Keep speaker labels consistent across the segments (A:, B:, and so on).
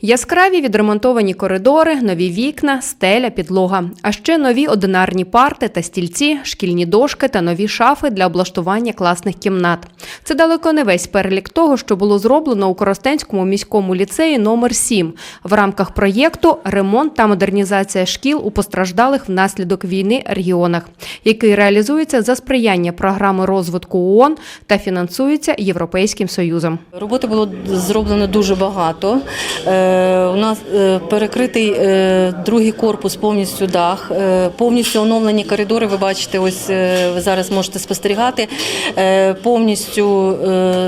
A: Яскраві відремонтовані коридори, нові вікна, стеля, підлога, а ще нові одинарні парти та стільці, шкільні дошки та нові шафи для облаштування класних кімнат. Це далеко не весь перелік того, що було зроблено у Коростенському міському ліцеї номер 7 в рамках проєкту Ремонт та модернізація шкіл у постраждалих внаслідок війни регіонах, який реалізується за сприяння програми розвитку ООН та фінансується Європейським Союзом.
B: Роботи було зроблено дуже багато. Е, у нас е, перекритий е, другий корпус, повністю дах, повністю оновлені коридори. Ви бачите, ось ви зараз можете спостерігати. Повністю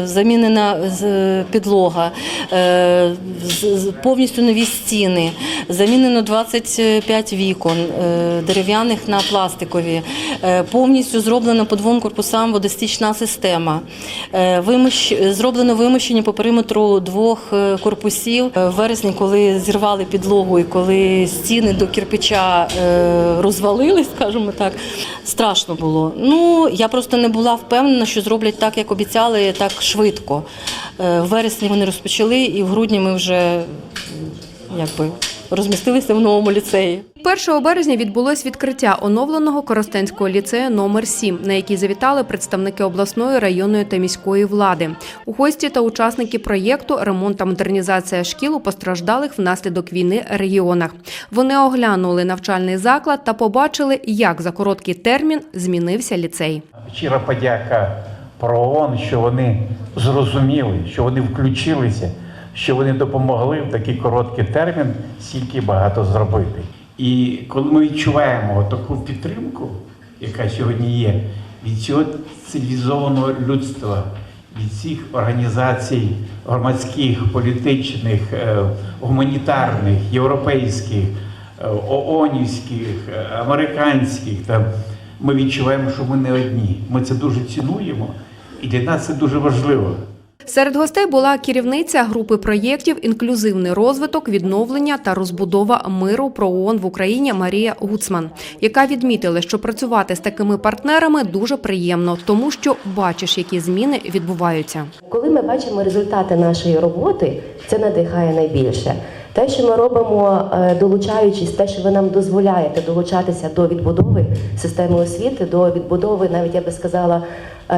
B: замінена підлога, повністю нові стіни, замінено 25 вікон дерев'яних на пластикові. Повністю зроблено по двом корпусам водостічна система. Зроблено вимощення по периметру двох корпусів. Вересні, коли зірвали підлогу і коли стіни до кирпича е, розвалили, скажімо так, страшно було. Ну, я просто не була впевнена, що зроблять так, як обіцяли, так швидко. Е, В вересні вони розпочали, і в грудні ми вже якби розмістилися в новому ліцеї.
A: 1 березня відбулось відкриття оновленого Коростенського ліцею номер 7 на який завітали представники обласної, районної та міської влади. У гості та учасники проєкту Ремонт та модернізація шкіл у постраждалих внаслідок війни регіонах. Вони оглянули навчальний заклад та побачили, як за короткий термін змінився ліцей.
C: Щира подяка про ООН, що вони зрозуміли, що вони включилися, що вони допомогли в такий короткий термін стільки багато зробити. І коли ми відчуваємо таку підтримку, яка сьогодні є, від цього цивілізованого людства, від всіх організацій громадських, політичних, е, гуманітарних, європейських, е, ООНівських, е, американських, там, ми відчуваємо, що ми не одні. Ми це дуже цінуємо, і для нас це дуже важливо.
A: Серед гостей була керівниця групи проєктів Інклюзивний розвиток, відновлення та розбудова миру про ООН в Україні Марія Гуцман, яка відмітила, що працювати з такими партнерами дуже приємно, тому що бачиш, які зміни відбуваються.
D: Коли ми бачимо результати нашої роботи, це надихає найбільше. Те, що ми робимо, е, долучаючись, те, що ви нам дозволяєте долучатися до відбудови системи освіти, до відбудови, навіть я би сказала,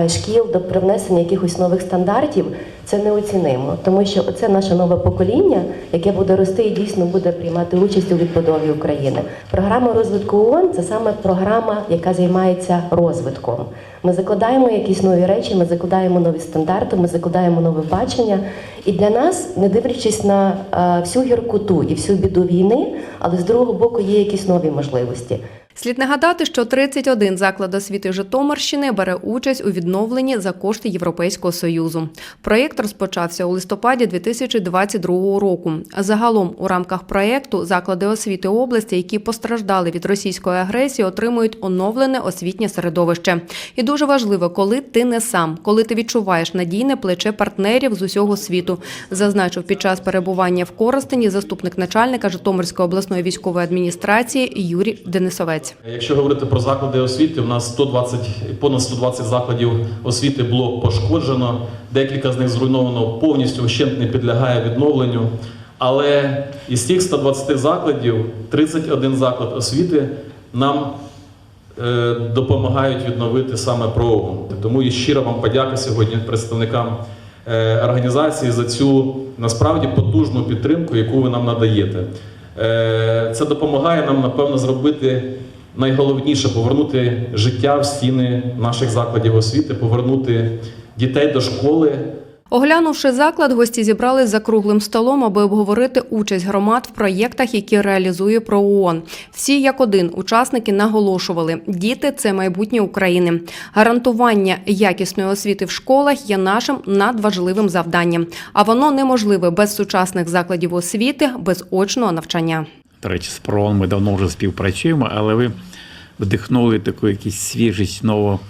D: шкіл, до привнесення якихось нових стандартів, це неоцінимо. Тому що це наше нове покоління, яке буде рости і дійсно буде приймати участь у відбудові України. Програма розвитку ООН – це саме програма, яка займається розвитком. Ми закладаємо якісь нові речі, ми закладаємо нові стандарти, ми закладаємо нове бачення. І для нас, не дивлячись на е, всю гіркоту і всю біду війни, але з другого боку є якісь нові можливості.
A: Слід нагадати, що 31 заклад освіти Житомирщини бере участь у відновленні за кошти Європейського союзу. Проєкт розпочався у листопаді 2022 року. Загалом у рамках проєкту заклади освіти області, які постраждали від російської агресії, отримують оновлене освітнє середовище. І дуже важливо, коли ти не сам, коли ти відчуваєш надійне плече партнерів з усього світу, зазначив під час перебування в Коростені заступник начальника Житомирської обласної військової адміністрації Юрій Денисовець.
E: Якщо говорити про заклади освіти, у нас 120, понад 120 закладів освіти було пошкоджено, декілька з них зруйновано повністю вщент не підлягає відновленню. Але із цих 120 закладів 31 заклад освіти нам е, допомагають відновити саме ПРООН. Тому і щира вам подяка сьогодні представникам е, організації за цю насправді потужну підтримку, яку ви нам надаєте. Е, Це допомагає нам, напевно, зробити найголовніше повернути життя в стіни наших закладів освіти, повернути дітей до школи.
A: Оглянувши заклад, гості зібрались за круглим столом, аби обговорити участь громад в проєктах, які реалізує ПРООН. Всі як один учасники наголошували: діти це майбутнє України. Гарантування якісної освіти в школах є нашим надважливим завданням, а воно неможливе без сучасних закладів освіти, без очного навчання.
C: До речі, з ПРООН ми давно вже співпрацюємо, але ви вдихнули таку якусь свіжість нову.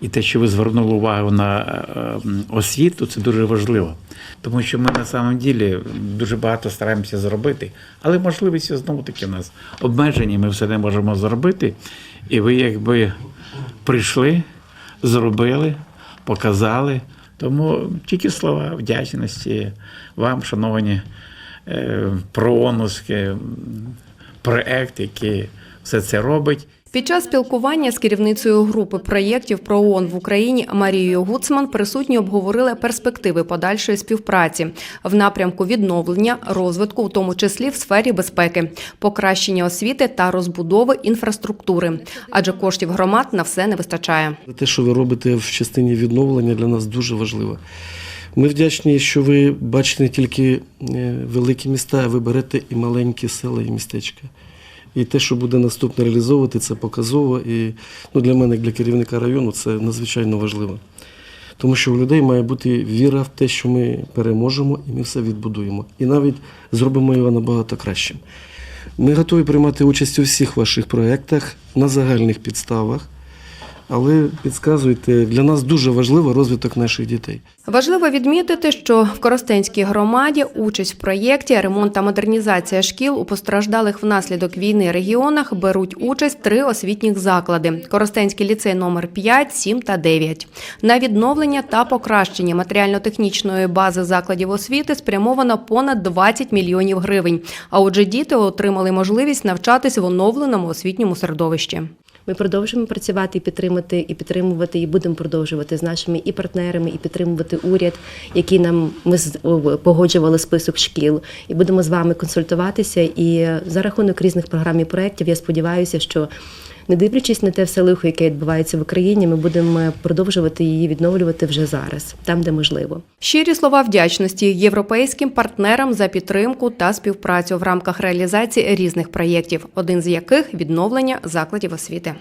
C: І те, що ви звернули увагу на е, освіту, це дуже важливо. Тому що ми на самом ділі дуже багато стараємося зробити, але можливості знову таки в нас обмежені, ми все не можемо зробити. І ви якби прийшли, зробили, показали. Тому тільки слова вдячності вам, шановані е, прооновський проект, який все це робить.
A: Під час спілкування з керівницею групи проєктів про ООН в Україні Марією Гуцман присутні обговорили перспективи подальшої співпраці в напрямку відновлення, розвитку, у тому числі в сфері безпеки, покращення освіти та розбудови інфраструктури, адже коштів громад на все не вистачає.
F: Те, що ви робите в частині відновлення, для нас дуже важливо. Ми вдячні, що ви бачите не тільки е, великі міста, а ви берете і маленькі села і містечка. І те, що буде наступне реалізовувати, це показово. І ну, для мене, як для керівника району, це надзвичайно важливо. Тому що у людей має бути віра в те, що ми переможемо і ми все відбудуємо. І навіть зробимо його набагато кращим. Ми готові приймати участь у всіх ваших проєктах на загальних підставах. Але підказуйте, для нас дуже важливо розвиток наших дітей.
A: Важливо відмітити, що в Коростенській громаді участь в проєкті ремонт та модернізація шкіл у постраждалих внаслідок війни регіонах беруть участь три освітніх заклади: Коростенський ліцей номер 5, 7 та 9. На відновлення та покращення матеріально-технічної бази закладів освіти спрямовано понад 20 мільйонів гривень. А отже, діти отримали можливість навчатись в оновленому освітньому середовищі.
D: Ми продовжуємо працювати і підтримати, і підтримувати, і будемо продовжувати з нашими і партнерами, і підтримувати уряд, який нам ми погоджували список шкіл, і будемо з вами консультуватися. І за рахунок різних програм і проєктів я сподіваюся, що не дивлячись на те все лихо, яке відбувається в Україні, ми будемо продовжувати її відновлювати вже зараз, там де можливо.
A: Щирі слова вдячності європейським партнерам за підтримку та співпрацю в рамках реалізації різних проєктів, один з яких відновлення закладів освіти.